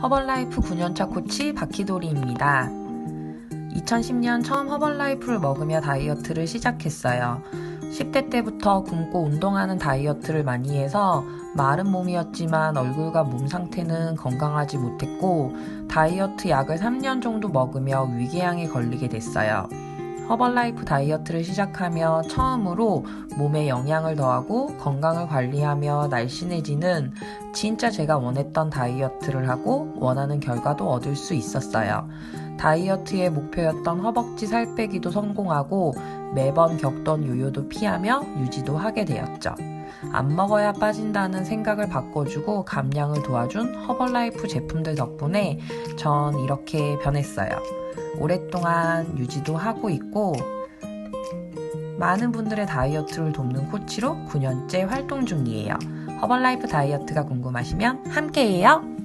허벌라이프 9년차 코치 바키도리입니다. 2010년 처음 허벌라이프를 먹으며 다이어트를 시작했어요. 10대 때부터 굶고 운동하는 다이어트를 많이 해서 마른 몸이었지만 얼굴과 몸 상태는 건강하지 못했고 다이어트 약을 3년 정도 먹으며 위궤양에 걸리게 됐어요. 허벌라이프 다이어트를 시작하며 처음으로 몸에 영양을 더하고 건강을 관리하며 날씬해지는 진짜 제가 원했던 다이어트를 하고 원하는 결과도 얻을 수 있었어요. 다이어트의 목표였던 허벅지 살 빼기도 성공하고 매번 겪던 요요도 피하며 유지도 하게 되었죠. 안 먹어야 빠진다는 생각을 바꿔주고 감량을 도와준 허벌라이프 제품들 덕분에 전 이렇게 변했어요. 오랫동안 유지도 하고 있고 많은 분들의 다이어트를 돕는 코치로 9년째 활동 중이에요. 허벌라이프 다이어트가 궁금하시면 함께해요.